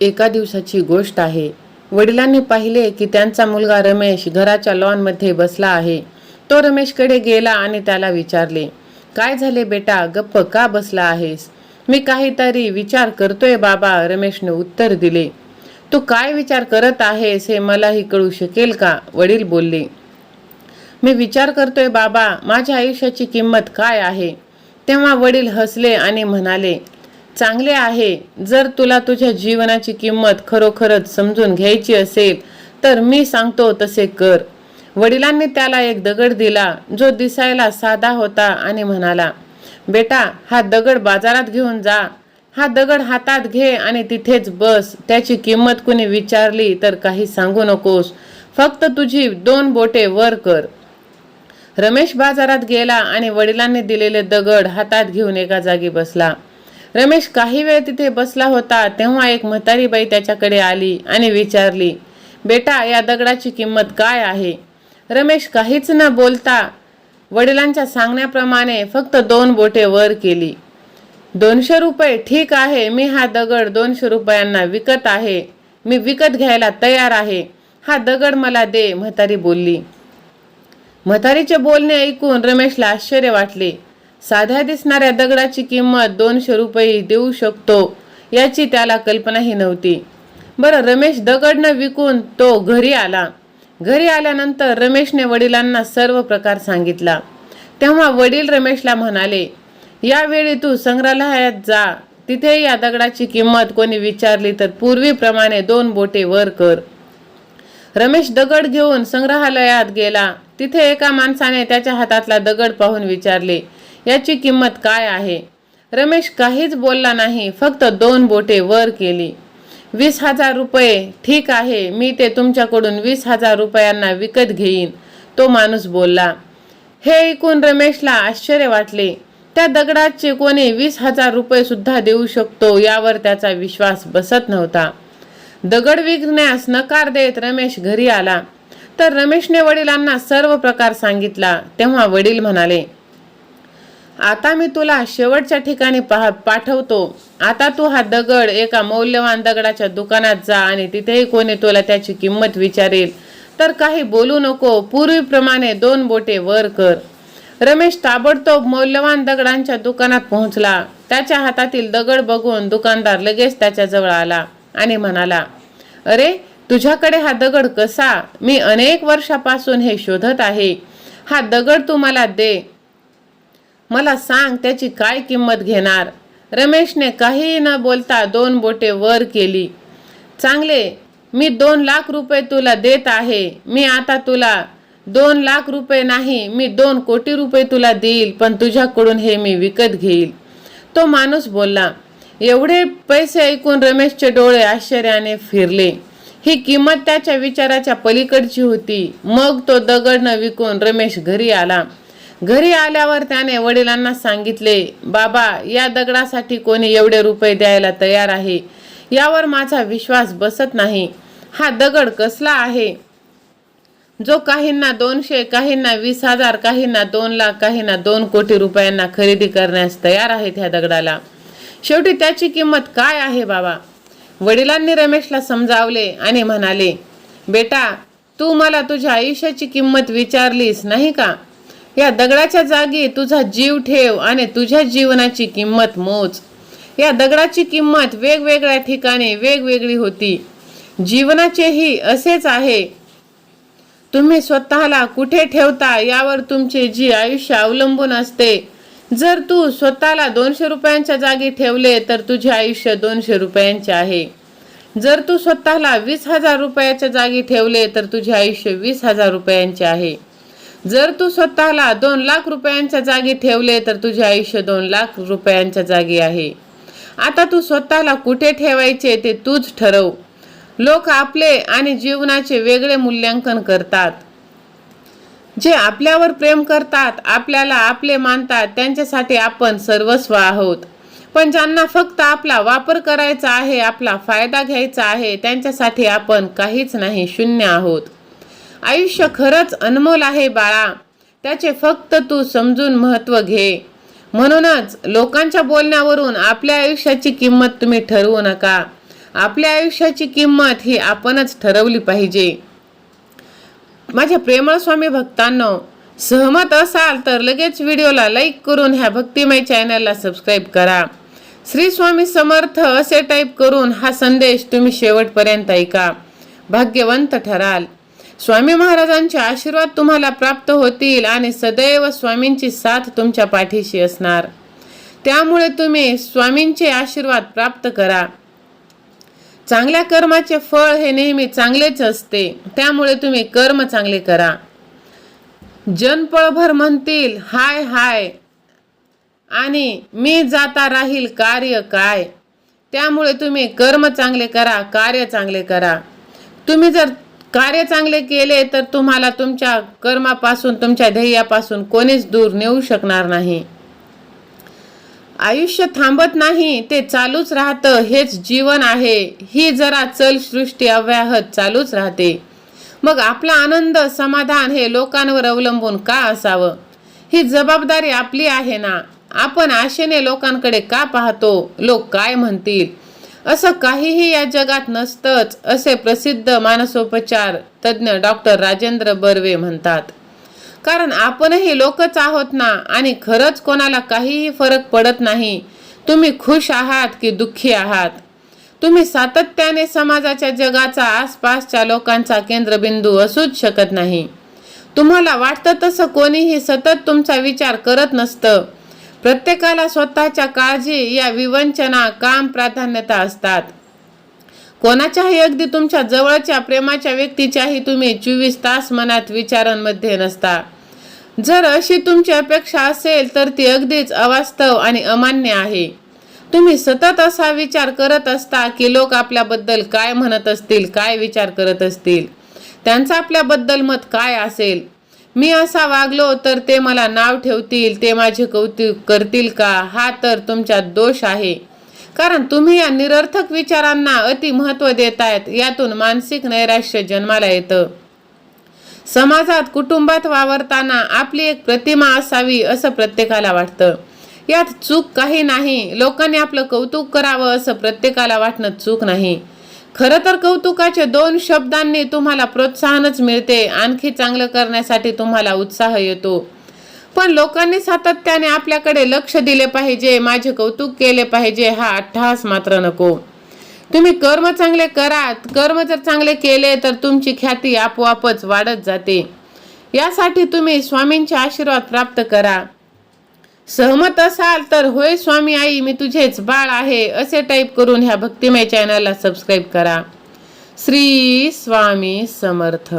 एका दिवसाची गोष्ट आहे. वडिलांनी पाहिले की त्यांचा मुलगा रमेश घराच्या लॉनमध्ये बसला आहे. तो रमेशकडे गेला आणि त्याला विचारले काय झाले बेटा? गप्प का बसला आहेस? मी काहीतरी विचार करतोय बाबा रमेशने उत्तर दिले. तू काय विचार करत आहेस हे मलाही कळू शकेल का? वडील बोलले. मी विचार करतोय बाबा माझ्या आयुष्याची किंमत काय आहे? तेव्हा वडील हसले आणि म्हणाले चांगले आहे. जर तुला तुझ्या जीवनाची किंमत खरोखरच समजून घ्यायची असेल तर मी सांगतो तसे कर. वडिलांनी त्याला एक दगड दिला जो दिसायला साधा होता आणि म्हणाला बेटा हा दगड बाजारात घेऊन जा. हा दगड हातात घे आणि तिथेच बस. त्याची किंमत कुणी विचारली तर काही सांगू नकोस. फक्त तुझी दोन बोटे वर कर. रमेश बाजारात गेला आणि वडिलांनी दिलेले दगड हातात घेऊन एका जागी बसला. रमेश काही वेळ तिथे बसला होता तेव्हा एक म्हातारी बाई त्याच्याकडे आली आणि विचारली बेटा या दगडाची किंमत काय आहे? रमेश काहीच न बोलता वडिलांच्या सांगण्याप्रमाणे फक्त दोन बोटे वर केली. दोनशे रुपये ठीक आहे मी हा दगड दोनशे रुपयांना विकत आहे मी विकत घ्यायला तयार आहे हा दगड मला दे म्हातारी बोलली. म्हातारीचे बोलणे ऐकून रमेशला आश्चर्य वाटले. साध्या दिसणाऱ्या दगडाची किंमत दोनशे रुपये देऊ शकतो याची त्याला कल्पनाही नव्हती. बरं रमेश दगड न विकून तो घरी आला. घरी आल्यानंतर रमेशने वडिलांना सर्व प्रकार सांगितला. तेव्हा वडील रमेशला म्हणाले यावेळी तू संग्रहालयात जा. तिथे या दगडाची किंमत कोणी विचारली तर पूर्वीप्रमाणे दोन बोटे वर कर. रमेश दगड घेऊन संग्रहालयात गेला. तिथे एका माणसाने त्याच्या हातातला दगड पाहून विचारले याची किंमत काय आहे? रमेश काहीच बोलला नाही फक्त दोन बोटे वर केली. वीस हजार रुपये ठीक आहे मी ते तुमच्याकडून वीस हजार रुपयांना विकत घेईन तो माणूस बोलला. हे ऐकून रमेशला आश्चर्य वाटले. त्या दगडाचे कोणी वीस हजार रुपये सुद्धा देऊ शकतो यावर त्याचा विश्वास बसत नव्हता. दगड विकण्यास नकार देत रमेश घरी आला. तर रमेशने वडिलांना सर्व प्रकार सांगितला तेव्हा वडील म्हणाले. आता मी तुला शेवटच्या ठिकाणी पाह पाठवतो. आता तू हा दगड एका मौल्यवान दगडाच्या दुकानात जा आणि तिथेही कोणी तुला त्याची किंमत विचारेल. तर काही बोलू नको पूर्वीप्रमाणे दोन बोटे वर कर. रमेश ताबडतोब मौल्यवान दगडांच्या दुकानात पोहोचला. त्याच्या हातातील दगड बघून दुकानदार लगेच त्याच्याजवळ आला आणि म्हणाला अरे तुझ्याकडे हा दगड कसा? मी अनेक वर्षापासून हे शोधत आहे. हा दगड तू मला दे. मला सांग त्याची काय किंमत घेणार? रमेशने काहीही न बोलता दोन बोटे वर केली. चांगले मी दोन लाख रुपये तुला देत आहे. मी आता तुला दोन लाख रुपये नाही मी दोन कोटी रुपये तुला देईल पण तुझ्याकडून हे मी विकत घेईल. तो माणूस बोलला. एवढे पैसे ऐकून रमेशचे डोळे आश्चर्याने फिरले. ही किंमत त्याच्या विचाराच्या पलीकडची होती. मग तो दगड न विकून रमेश घरी आला. घरी आल्यावर त्याने वडिलांना सांगितले बाबा या दगडासाठी कोणी एवढे रुपये द्यायला तयार आहे? यावर माझा विश्वास बसत नाही. हा दगड कसला आहे? जो काहींना दोनशे काहींना वीस हजार काहींना दोन लाख काहींना दोन कोटी रुपयांना खरेदी करण्यास तयार आहेत ह्या दगडाला. शेवटी त्याची किंमत काय आहे बाबा? वडिलांनी रमेशला समजावले आणि म्हणाले बेटा तू मला तुझ्या आयुष्याची किंमत विचारलीस नाही का? या दगडाच्या जागी तुझा जीव ठेव आणि तुझ्या जीवनाची किंमत मोज. या दगडाची किंमत वेगवेगळ्या ठिकाणी वेगवेगळी होती. जीवनाचेही असेच आहे. तुम्ही स्वतःला कुठे ठेवता यावर तुमचे जी आयुष्य अवलंबून असते. जर तू स्वतःला दोनशे रुपयांच्या जागी ठेवले तर तुझे आयुष्य दोनशे रुपयांचे आहे. जर तू स्वतःला वीस हजार रुपयाच्या जागी ठेवले तर तुझे आयुष्य वीस हजार रुपयांचे आहे. जर तू स्वतःला दोन लाख रुपयांच्या जागी ठेवले तर तुझे आयुष्य दोन लाख रुपयांच्या जागी आहे. आता तू स्वतःला कुठे ठेवायचे ते तूच ठरव. लोक आपले आणि जीवनाचे वेगळे मूल्यांकन करतात. जे आपल्यावर प्रेम करतात आपल्याला आपले मानतात त्यांच्यासाठी आपण सर्वस्व आहोत. पण ज्यांना फक्त आपला वापर करायचा आहे आपला फायदा घ्यायचा आहे त्यांच्यासाठी आपण काहीच नाही शून्य आहोत. आयुष्य खरंच अनमोल आहे बाळा. त्याचे फक्त तू समजून महत्त्व घे. म्हणूनच लोकांच्या बोलण्यावरून आपल्या आयुष्याची किंमत तुम्ही ठरवू नका. आपल्या आयुष्याची किंमत ही आपणच ठरवली पाहिजे. माझ्या प्रेमळ स्वामी भक्तांनो सहमत असाल तर लगेच व्हिडिओला लाईक करून ह्या भक्तिमय चॅनलला सबस्क्राईब करा. श्री स्वामी समर्थ असे टाईप करून हा संदेश तुम्ही शेवटपर्यंत ऐका. भाग्यवंत ठराल. स्वामी महाराजांचे आशीर्वाद तुम्हाला प्राप्त होतील आणि सदैव स्वामींची साथ तुमच्या पाठीशी असणार. त्यामुळे तुम्ही स्वामींचे आशीर्वाद प्राप्त करा. चांगल्या कर्माचे फळ हे नेहमी चांगलेच असते. त्यामुळे तुम्ही कर्म चांगले करा. जनपळभर म्हणतील हाय हाय. आणि मी जाता राहील कार्य काय? त्यामुळे तुम्ही कर्म चांगले करा कार्य चांगले करा. तुम्ही जर कार्य चांगले केले तर तुम्हाला तुमच्या कर्मापासून तुमच्या ध्येयापासून कोणीच दूर नेऊ शकणार नाही. आयुष्य थांबत नाही ते चालूच राहतं हेच जीवन आहे. ही जरा चल सृष्टी अव्याहत चालूच राहते. मग आपला आनंद समाधान हे लोकांवर अवलंबून का असावं? ही जबाबदारी आपली आहे ना? आपण आशेने लोकांकडे का पाहतो? लोक काय म्हणतील? असं काहीही या जगात नसतंच असे प्रसिद्ध मानसोपचार तज्ज्ञ डॉक्टर राजेंद्र बर्वे म्हणतात. कारण आपणही लोकच आहोत ना आणि खरंच कोणाला काहीही फरक पडत नाही. तुम्ही खुश आहात की दुःखी आहात? तुम्ही सातत्याने समाजाच्या जगाचा आसपासच्या लोकांचा केंद्रबिंदू असूच शकत नाही. तुम्हाला वाटतं तसं कोणीही सतत तुमचा विचार करत नसतं. प्रत्येकाला स्वतःच्या काळजी या विवंचना काम प्राधान्यता असतात. कोणाच्याही अगदी तुमच्या जवळच्या प्रेमाच्या व्यक्तीच्याही तुम्ही चोवीस तास मनात विचारांमध्ये नसता. जर अशी तुमची अपेक्षा असेल तर ती अगदीच अवास्तव आणि अमान्य आहे. तुम्ही सतत असा विचार करत असता की लोक आपल्याबद्दल काय म्हणत असतील काय विचार करत असतील? त्यांचं आपल्याबद्दल मत काय असेल? मी असा वागलो तर ते मला नाव ठेवतील ते माझे कौतुक करतील का? हा तर तुमच्यात दोष आहे. कारण तुम्ही या निरर्थक विचारांना अति महत्त्व देतायत यातून मानसिक नैराश्य जन्माला येतं. समाजात कुटुंबात वावरताना आपली एक प्रतिमा असावी असं प्रत्येकाला वाटतं. यात चूक काही नाही. लोकांनी आपलं कौतुक करावं असं प्रत्येकाला वाटणं चूक नाही. खरं तर कौतुकाचे दोन शब्दांनी तुम्हाला प्रोत्साहनच मिळते आणखी चांगलं करण्यासाठी तुम्हाला उत्साह येतो. पण लोकांनी सातत्याने आपल्याकडे लक्ष दिले पाहिजे माझे कौतुक केले पाहिजे हा अट्टहास मात्र नको. तुम्ही कर्म चांगले करा कर्म जर चांगले केले तर तुमची ख्याती आपोआपच वाढत जाते. यासाठी तुम्ही स्वामींचे आशीर्वाद प्राप्त करा. सहमत असाल तर होय स्वामी आई मी तुझेच बाळ आहे असे टाईप करून ह्या भक्तिमय चॅनलला सबस्क्राईब करा. श्री स्वामी समर्थ.